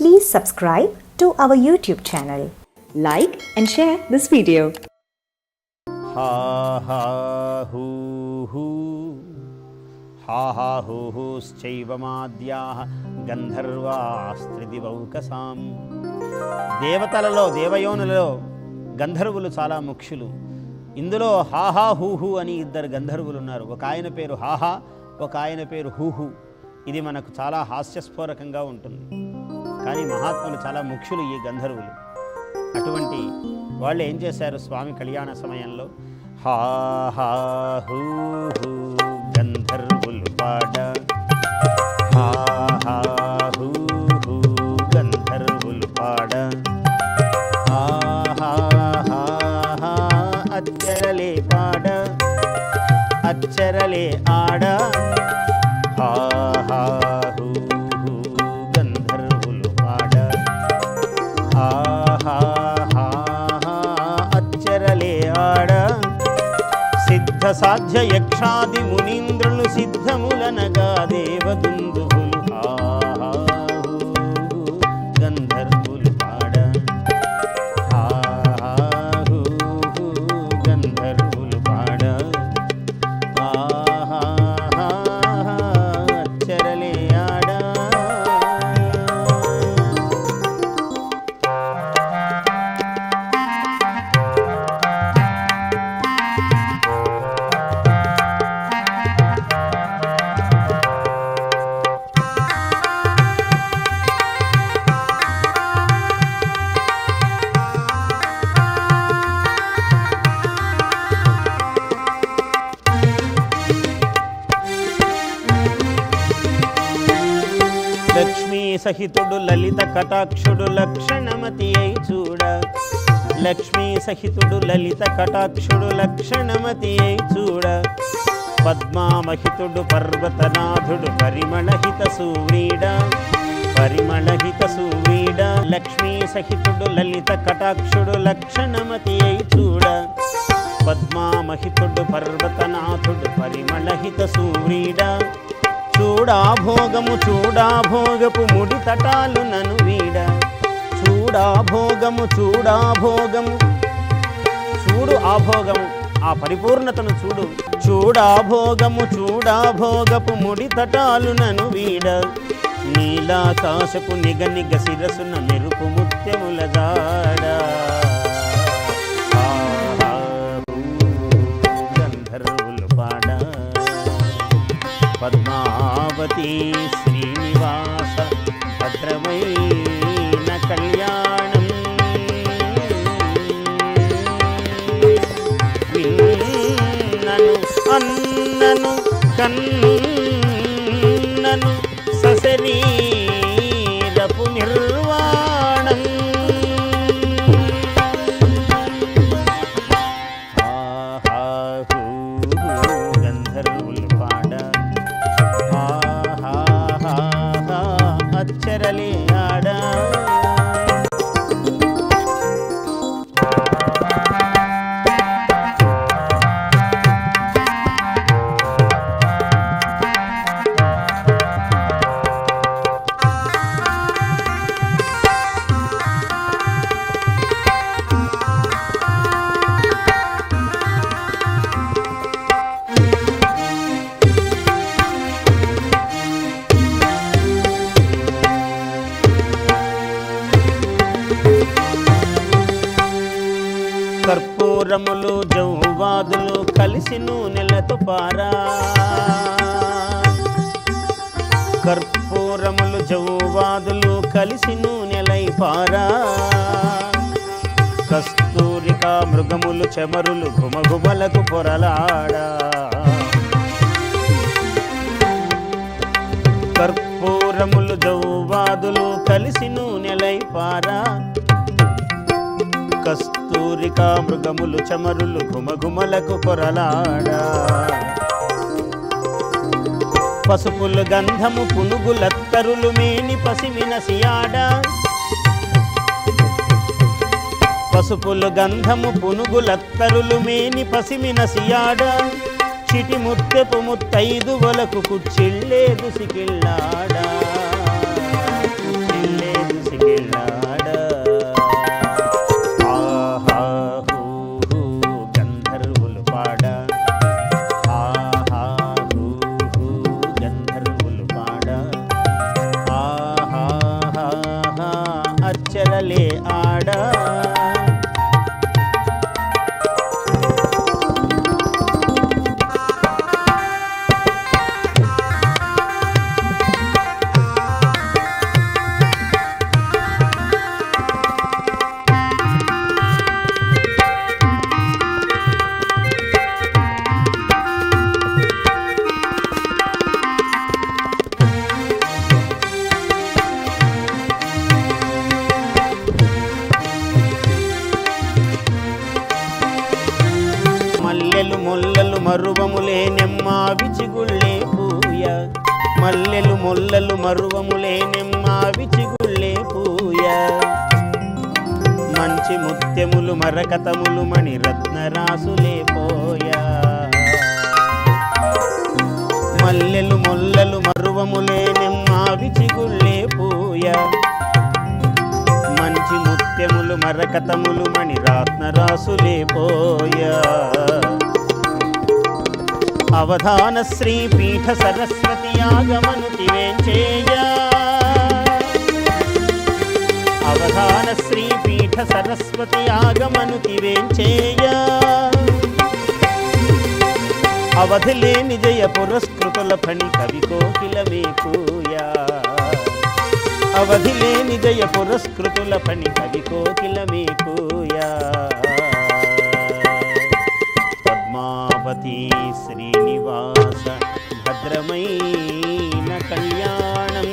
Please subscribe to our YouTube channel. Like and share this video. హా హా who who హా హా who హూశ్చైవమాద్యా గంధర్వాస్త్రిదివౌకసాం దేవతలలో దేవయోనులలో గంధర్వులు చాలా ముఖ్యులు. ఇందులో హాహా హూహు అని ఇద్దరు గంధర్వులు ఉన్నారు. ఒక ఆయన పేరు హాహా ఒక ఆయన పేరు హూహు ఇది మనకు చాలా హాస్యస్ఫోరకంగా ఉంటుంది. కానీ మహాత్ములు చాలా ముఖ్యులు ఈ గంధర్వులు. అటువంటి వాళ్ళు ఏం చేశారు స్వామి కళ్యాణ సమయంలో? హా హా హూ హూ గంధర్వులు పాడ హా హా హూ హూ గంధర్వులు పాడ హా హా హా హా అచ్చరలే పాడ అచ్చరలే ఆడ. సాధ్య యక్షాది మునీంద్రులు సిద్ధములనగా దేవదుందువులు సహితుడు లలిత కటాక్షుడు లక్షణమతి అయి చూడ. లక్ష్మీ సహితుడు లలిత కటాక్షుడు లక్షణమతి అయి చూడ. పద్మామహితుడు పర్వతనాథుడు పరిమళహిత సూరీడ పరిమళహిత సూరీడ లక్ష్మీ సహితుడు లలిత కటాక్షుడు లక్షణమతి అయి చూడ. పద్మామహితుడు పర్వతనాథుడు పరిమళహిత సూరీడ చూడా భోగము చూడా భోగపు ముడి తటాలు నను వీడ. చూడా భోగము చూడా భోగము చూడు ఆ భోగము ఆ పరిపూర్ణతను చూడు. చూడా భోగము చూడా భోగపు ముడి తటాలు నను వీడ. నీలాకాశపు నిగ నిగ శిరసున మెరుపు ముత్యముల மூர்த்தி ஸ்ரீனிவாச பத்ரமை கல்யாணம் விண்ணனு அண்ணனு கண்ணனு சசரீரபு நிர்வாணம் ஆஹா అచ్చరలే నూనెలతో పారా. కర్పూరములు జౌవాదులు కలిసి నూనెలై పారా. కస్తూరిక మృగములు చెమరులు గుమగుమలకు పొరలాడా. కర్పూరములు జౌవాదులు కలిసి నూనెలై పారా. కస్తూరికా మృగములు చమరులు ఘుమఘుమలకు పొరలాడా పసుపులు గంధము పునుగులత్తరులు మేని పసిమిన సియాడ పసుపులు గంధము పునుగులత్తరులు మేని పసిమిన సియాడ చిటి ముత్తెపు ముత్తైదు వలకు కుచ్చిళ్ళేదు సికిళ్ళాడా మరువములే నెమ్మా విచిగుళ్ళే పూయ. మల్లెలు మొల్లలు మరువములే నెమ్మా విచిగుళ్ళే పూయ. మంచి ముత్యములు మరకతములు మణి రత్నరాసులే పోయ. మల్లెలు మొల్లలు మరువములే నెమ్మా విచిగుళ్ళే పూయ. మంచి ముత్యములు మరకతములు మణి రత్నరాసులే పోయా. అవధాన శ్రీ పీఠ సరస్వతి ఆగమను తివేంచేయా. అవధాన శ్రీ పీఠ సరస్వతి ఆగమను తివేంచేయా. అవధిలేని జయ పురస్కృతుల ఫణి కవి కోకిల మేకూయా అవధిలేని జయ పురస్కృతుల ఫణి కవి కోకిల మేకూయా పద్మావతి भगवती श्रीनिवास भद्रमयी न कल्याणम्।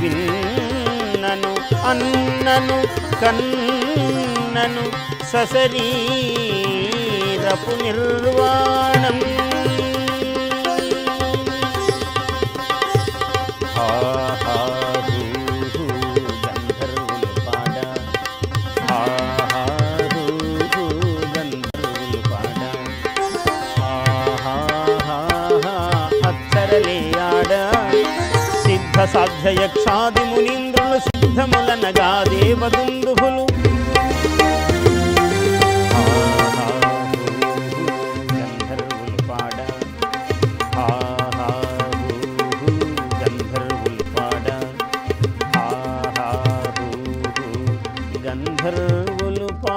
भिन्ननु अन्ननु कन्ननु सशरीरपुनिर्वाणम् సిద్ధ సాధ్య యక్షాది మునీంద్రులు సిద్ధములనగా దేవదుందుభులు గంధర్వులు పా